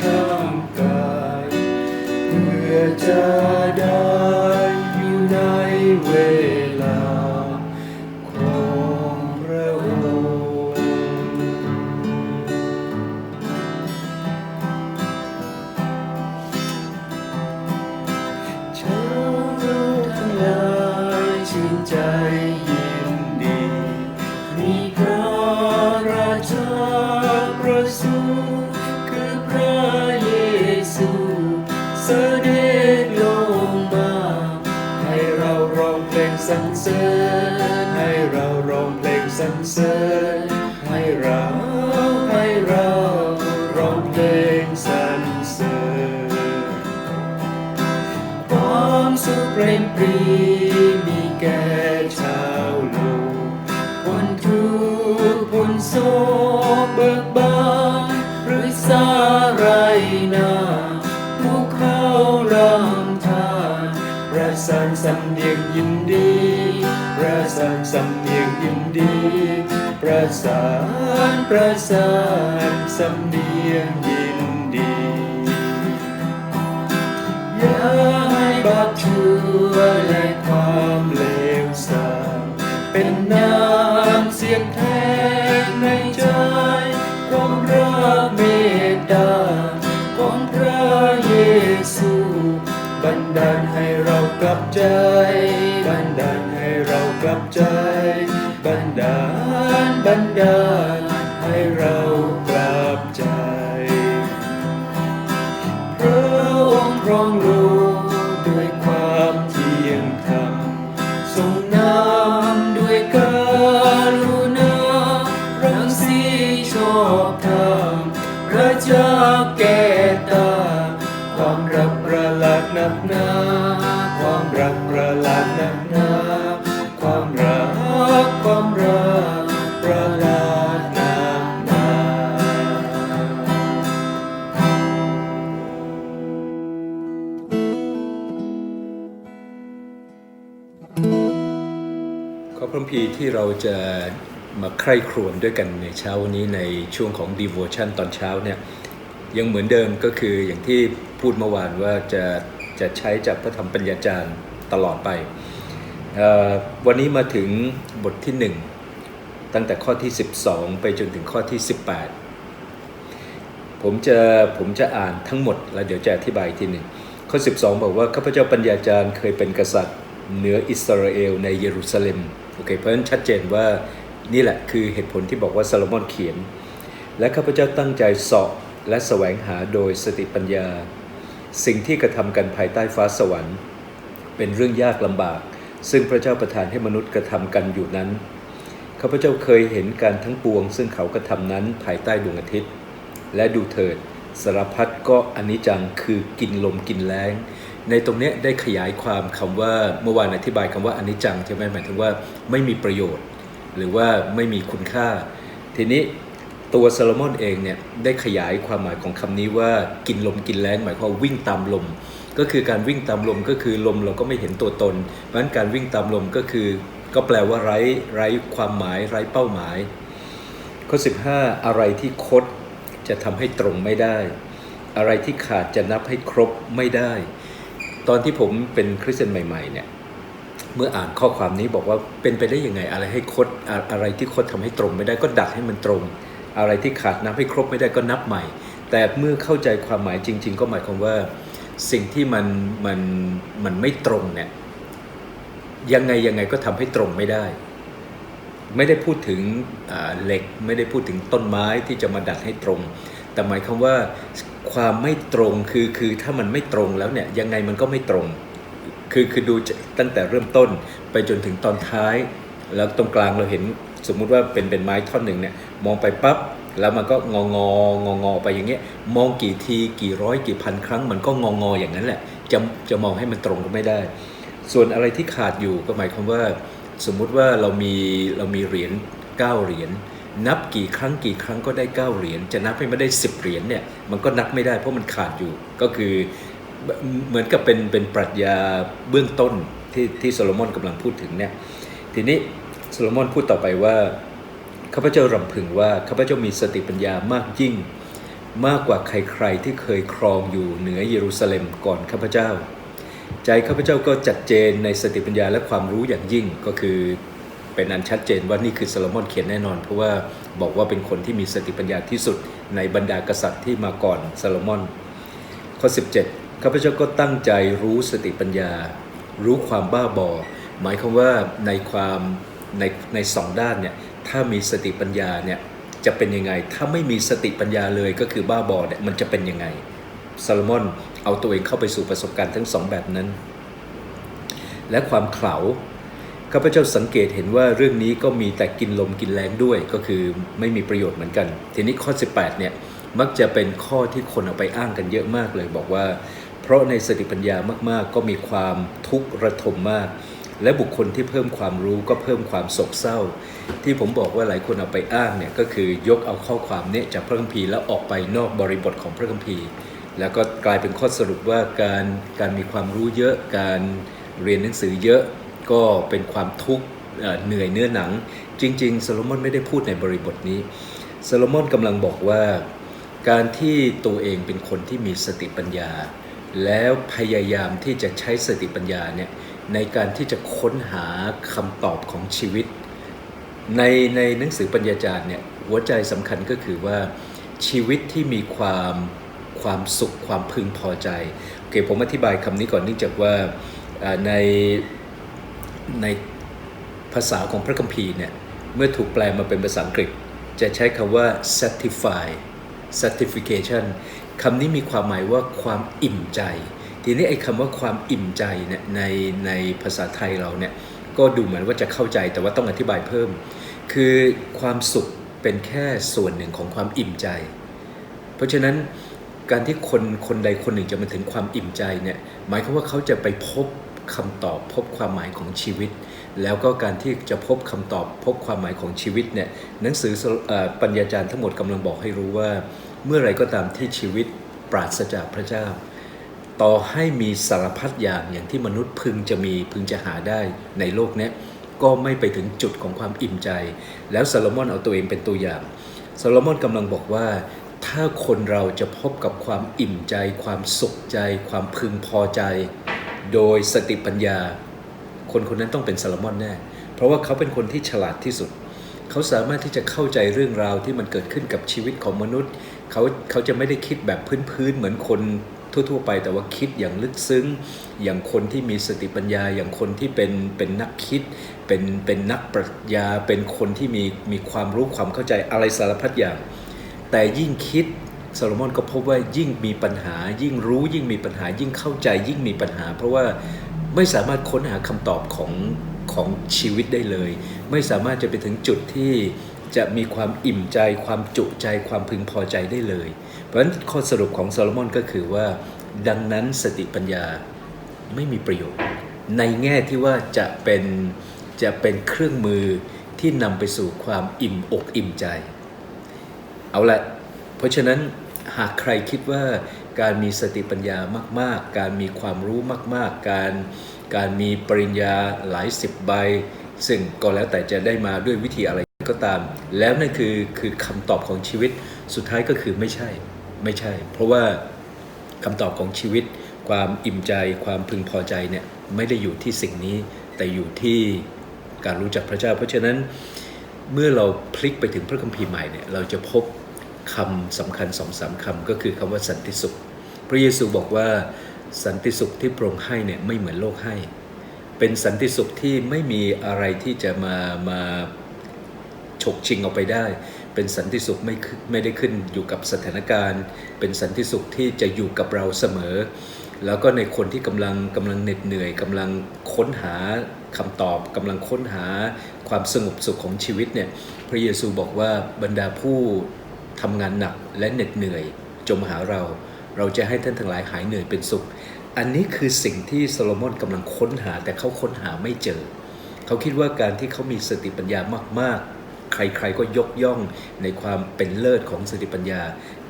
ข้างกายเมื่อจะ เสริญให้เราร้องเพลงสรรเสริญให้เราให้เราร้องเพลงสรรเสริญความสุขเปรมปรีมีแก่ชาวโลกพ้นทุกข์พ้นโศกเบิกบานหรือสาไรนาพวกเขารำทานประสานสำเนียงยินดี ระสานสำเนียงยินดี ประสานประสานสำเนียงยินดี อย่าให้บาปชั่วและความเลวทรามเป็นน้ำเสียงแทนในใจความรักเมตตาของพระเยซู บันดาลให้เรากลับใจ กลับใจ บันดาลบันดาลให้เรากลับใจ พระองค์ครองโพีที่เราจะมาใคร่ครวญด้วยกันในเช้าวันนี้ในช่วงของ devotion ตอนเช้าเนี่ยยังเหมือนเดิมก็คืออย่างที่พูดเมื่อวานว่าจะจะใช้จากพระธรรมปัญญาจารย์ตลอดไป วันนี้มาถึงบทที่ 1 ตั้งแต่ข้อที่ 12 ไปจนถึงข้อที่ 18 ผมจะผมจะอ่านทั้งหมดแล้วเดี๋ยวจะอธิบายทีหนึ่งข้อ 12 บอกว่าข้าพเจ้าปัญญาจารย์เคยเป็นกษัตริย์เหนืออิสราเอลในเยรูซาเล็ม โอเคเพราะฉะนั้นชัดเจนว่านี่แหละคือเหตุผลที่บอกว่าซาโลมอนเขียน และข้าพเจ้าตั้งใจสาะและแสวงหาโดยสติปัญญา สิ่งที่กระทำกันภายใต้ฟ้าสวรรค์ เป็นเรื่องยากลำบาก ซึ่งพระเจ้าประทานให้มนุษย์กระทำกันอยู่นั้นข้าพเจ้าเคยเห็นการทั้งปวง ซึ่งเขากระทำนั้นภายใต้ดวงอาทิตย์ และดูเถิดสารพัดก็อนิจจังคือกินลมกินแรง ในตรงนี้ได้ขยายความคำว่าเมื่อวานอธิบายคำว่าอนิจจังใช่ไหมหมายถึงว่าไม่มีประโยชน์ หรือว่าไม่มีคุณค่า ทีนี้ตัวซาโลมอนเองเนี่ยได้ขยายความหมายของคำนี้ว่ากินลมกินแรงหมายความวิ่งตามลม ก็คือการวิ่งตามลมก็คือลมเราก็ไม่เห็นตัวตน เพราะฉะนั้นการวิ่งตามลมก็คือ ก็แปลว่าไร้ไร้ความหมายไร้เป้าหมาย ข้อ 15 อะไรที่คดจะทำให้ตรงไม่ได้ อะไรที่ขาดจะนับให้ครบไม่ได้ ตอนที่ผมเป็นคริสเตียนใหม่ ๆ เนี่ย เมื่ออ่านข้อความนี้บอกว่าเป็นไปได้ยังไง อะไรให้คดอะไรที่คดทำให้ตรงไม่ได้ก็ดัดให้มันตรง อะไรที่ขาดนับให้ครบไม่ได้ก็นับใหม่ แต่เมื่อเข้าใจความหมายจริง ๆ ก็หมายความว่าสิ่งที่มันมันมันไม่ตรงเนี่ยยังไงยังไงก็ทำให้ตรงไม่ได้ ไม่ได้พูดถึงเหล็กไม่ได้พูดถึงต้นไม้ที่จะมาดัดให้ตรง แต่หมายความว่า ความไม่ตรงคือคือถ้ามันไม่ตรงแล้วเนี่ยยังไงมันก็ไม่ตรง คือคือดูตั้งแต่เริ่มต้นไปจนถึงตอนท้าย แล้วตรงกลางเราเห็นสมมุติว่าเป็นเป็นไม้ท่อนหนึ่งเนี่ยมองไปปั๊บแล้วมันก็งองององอไปอย่างเงี้ยมองกี่ทีกี่ร้อยกี่พันครั้ง มันก็งองออย่างนั้นแหละจะจะมองให้มันตรงก็ไม่ได้ ส่วนอะไรที่ขาดอยู่ก็หมายความว่า สมมุติว่าเรามีเรามีเหรียญ9เหรียญ นับกี่ครั้งกี่ครั้งก็ได้ 9 เหรียญจะนับให้มันได้ 10 เหรียญเนี่ยมันก็นับไม่ได้เพราะมันขาดอยู่ก็คือเหมือนกับเป็นเป็นปรัชญาเบื้องต้นที่ที่โซโลมอนกำลังพูดถึงเนี่ยทีนี้โซโลมอนพูดต่อไปว่าข้าพเจ้ารำพึงว่าข้าพเจ้ามีสติปัญญามากยิ่ง มากกว่าใครๆที่เคยครองอยู่เหนือเยรูซาเล็มก่อนข้าพเจ้า ใจข้าพเจ้าก็จัดเจนในสติปัญญาและความรู้อย่างยิ่งก็คือ เป็นอันชัดเจนว่านี่คือโซโลมอนเขียนแน่นอน เพราะว่าบอกว่าเป็นคนที่มีสติปัญญาที่สุดในบรรดากษัตริย์ที่มาก่อนโซโลมอน ข้อ 17ข้าพเจ้าก็ตั้งใจรู้สติปัญญา รู้ความบ้าบอ หมายความว่าในความในในสองด้านเนี่ยถ้ามีสติปัญญาเนี่ยจะเป็นยังไง ถ้าไม่มีสติปัญญาเลยก็คือบ้าบอเนี่ยมันจะเป็นยังไงซาโลมอนเอาตัวเองเข้าไปสู่ประสบการณ์ทั้งสองแบบนั้น และความเขลา ข้าพเจ้าสังเกตเห็นว่าเรื่องนี้ก็มีแต่กินลมกินแรงด้วยก็คือไม่มีประโยชน์เหมือนกัน ทีนี้ข้อ 18เนี่ยมักจะเป็นข้อที่คนเอาไปอ้างกันเยอะมากเลย บอกว่า เพราะในสติปัญญามากๆ ก็มีความทุกข์ระทมมาก และบุคคลที่เพิ่มความรู้ก็เพิ่มความโศกเศร้า ที่ผมบอกว่าหลายคนเอาไปอ้างเนี่ยก็คือยกเอาข้อความเนี้จากพระคัมภีร์แล้วออกไปนอกบริบทของพระคัมภีร์ แล้วก็กลายเป็นข้อสรุปว่าการการมีความรู้เยอะการเรียนหนังสือเยอะ ก็เป็นความทุกข์เหนื่อยเนื้อหนัง จริงๆโซโลมอนไม่ได้พูดในบริบทนี้โซโลมอนกำลังบอกว่า การที่ตัวเองเป็นคนที่มีสติปัญญา แล้วพยายามที่จะใช้สติปัญญาเนี่ยในการที่จะค้นหาคำตอบของชีวิต ในในหนังสือปัญญาจารย์เนี่ยหัวใจสำคัญก็คือว่าชีวิตที่มีความความสุขความพึงพอใจโอเคผมอธิบายคำนี้ก่อนเนื่องจากว่าใน ในภาษาของพระคัมภีร์เนี่ยเมื่อถูกแปลมาเป็นภาษาอังกฤษ จะใช้คำว่า satisfy certification คำนี้มีความหมายว่าความอิ่มใจ ทีนี้ไอ้คำว่าความอิ่มใจเนี่ยในในภาษาไทยเราเนี่ยก็ดูเหมือนว่าจะเข้าใจแต่ว่าต้องอธิบายเพิ่ม คือความสุขเป็นแค่ส่วนหนึ่งของความอิ่มใจ เพราะฉะนั้นการที่คนคนใดคนหนึ่งจะมาถึงความอิ่มใจเนี่ยหมายความว่าเขาจะไปพบ คำตอบพบความหมายของชีวิต แล้วก็การที่จะพบคำตอบพบความหมายของชีวิตเนี่ยหนังสือปัญญาจารย์ทั้งหมดกำลังบอกให้รู้ว่า เมื่อไรก็ตามที่ชีวิตปราศจากพระเจ้า ต่อให้มีสารพัดอย่างอย่างที่มนุษย์พึงจะมีพึงจะหาได้ในโลกนี้ก็ไม่ไปถึงจุดของความอิ่มใจ แล้วซาโลมอนเอาตัวเองเป็นตัวอย่างซาโลมอนกำลังบอกว่าถ้าคนเราจะพบกับความอิ่มใจ ความสุขใจ ความพึงพอใจ โดยสติปัญญา คนคนนั้นต้องเป็นซาลมอนแน่ เพราะว่าเขาเป็นคนที่ฉลาดที่สุด เขาสามารถที่จะเข้าใจเรื่องราวที่มันเกิดขึ้นกับชีวิตของมนุษย์ เขาเขาจะไม่ได้คิดแบบพื้นๆเหมือนคนทั่วๆไปแต่ว่าคิดอย่างลึกซึ้ง อย่างคนที่มีสติปัญญา อย่างคนที่เป็นเป็นนักคิด เป็นเป็นนักปรัชญา เป็นคนที่มีมีความรู้ความเข้าใจอะไรสารพัดอย่าง แต่ยิ่งคิด โซโลมอนก็พบว่ายิ่งมีปัญหา ยิ่งรู้ยิ่งมีปัญหา ยิ่งเข้าใจยิ่งมีปัญหา เพราะว่าไม่สามารถค้นหาคำตอบของของชีวิตได้เลย ไม่สามารถจะไปถึงจุดที่จะมีความอิ่มใจ ความจุใจ ความพึงพอใจได้เลย เพราะฉะนั้นข้อสรุปของโซโลมอนก็คือว่า ดังนั้นสติปัญญาไม่มีประโยชน์ ในแง่ที่ว่าจะเป็นจะเป็นเครื่องมือที่นำไปสู่ความอิ่มอกอิ่มใจ เอาละ เพราะฉะนั้นหากใครคิดว่าการมีสติปัญญามาก ๆ การมีความรู้มาก ๆ การการมีปริญญาหลายสิบใบ ซึ่งก็แล้วแต่จะได้มาด้วยวิธีอะไรก็ตาม แล้วนั่นคือคือคำตอบของชีวิตสุดท้ายก็คือไม่ใช่ไม่ใช่ เพราะว่าคำตอบของชีวิต ความอิ่มใจ ความพึงพอใจเนี่ยไม่ได้อยู่ที่สิ่งนี้ แต่อยู่ที่การรู้จักพระเจ้า เพราะฉะนั้นเมื่อเราพลิกไปถึงพระคัมภีร์ใหม่เนี่ยเราจะพบ คำสำคัญสองสามคำก็คือคำว่าสันติสุข พระเยซูบอกว่าสันติสุขที่พระองค์ให้เนี่ยไม่เหมือนโลกให้ เป็นสันติสุขที่ไม่มีอะไรที่จะมามาฉกชิงเอาไปได้ เป็นสันติสุขไม่ไม่ได้ขึ้นอยู่กับสถานการณ์ เป็นสันติสุขที่จะอยู่กับเราเสมอ แล้วก็ในคนที่กำลังกำลังเหน็ดเหนื่อยกำลังค้นหาคำตอบกำลังค้นหาความสงบสุขของชีวิตเนี่ยพระเยซูบอกว่าบรรดาผู้ ทำงานหนักและเหน็ดเหนื่อย จงมาหาเรา เราจะให้ท่านทั้งหลายหายเหนื่อยเป็นสุข อันนี้คือสิ่งที่โซโลมอนกำลังค้นหาแต่เขาค้นหาไม่เจอ เขาคิดว่าการที่เขามีสติปัญญามาก ๆ ใครๆก็ยกย่องในความเป็นเลิศของสติปัญญา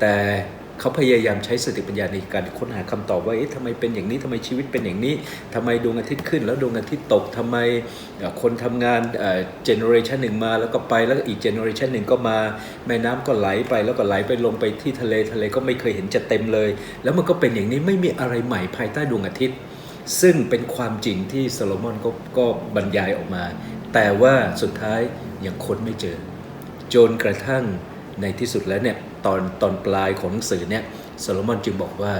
แต่ เขาพยายามใช้สติปัญญาในการค้นหาคำตอบว่าเอ๊ะทำไมเป็นอย่างนี้ทำไมชีวิตเป็นอย่างนี้ทำไมดวงอาทิตย์ขึ้น แล้วดวงอาทิตย์ตกทำไมคนทำงานเจเนอเรชันหนึ่งมาแล้วก็ไปแล้วอีกเจเนอเรชันหนึ่งก็มาแม่น้ำก็ไหลไปแล้วก็ไหลไปลงไปที่ทะเลทะเลก็ไม่เคยเห็นจะเต็มเลย แล้วมันก็เป็นอย่างนี้ไม่มีอะไรใหม่ภายใต้ดวงอาทิตย์ ซึ่งเป็นความจริงที่โซโลมอนก็ก็บรรยายออกมา แต่ว่าสุดท้ายยังค้นไม่เจอ จนกระทั่งในที่สุดแล้วเนี่ย ตอนตอนปลายของหนังสือเนี่ยโซโลมอนจึงบอกว่า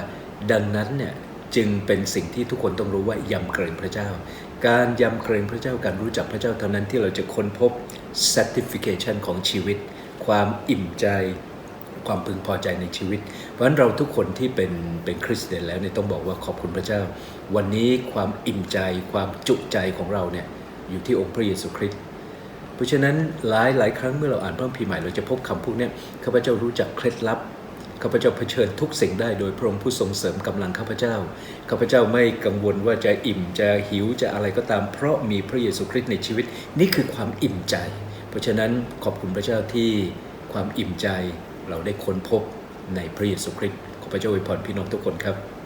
ดังนั้นเนี่ยจึงเป็นสิ่งที่ทุกคนต้องรู้ว่ายำเกรงพระเจ้า การยำเกรงพระเจ้าการรู้จักพระเจ้าเท่านั้นที่เราจะค้นพบ satisfaction ของชีวิต ความอิ่มใจ ความพึงพอใจในชีวิต เพราะฉะนั้นเราทุกคนที่เป็นเป็นคริสเตียนแล้วเนี่ยต้องบอกว่าขอบคุณพระเจ้า วันนี้ความอิ่มใจ ความจุใจของเราเนี่ยอยู่ที่องค์พระเยซูคริสต์ เพราะฉะนั้นหลายหลายครั้งเมื่อเราอ่านพระคัมภีร์ใหม่เราจะพบคำพวกนี้ข้าพเจ้ารู้จักเคล็ดลับข้าพเจ้าเผชิญทุกสิ่งได้โดยพระองค์ผู้ทรงเสริมกำลังข้าพเจ้าข้าพเจ้าไม่กังวลว่าจะอิ่มจะหิวจะอะไรก็ตาม เพราะมีพระเยซูคริสต์ในชีวิตนี่คือความอิ่มใจ เพราะฉะนั้นขอบคุณพระเจ้าที่ความอิ่มใจเราได้ค้นพบในพระเยซูคริสต์ขอพระเจ้าอวยพรพี่น้องทุกคนครับ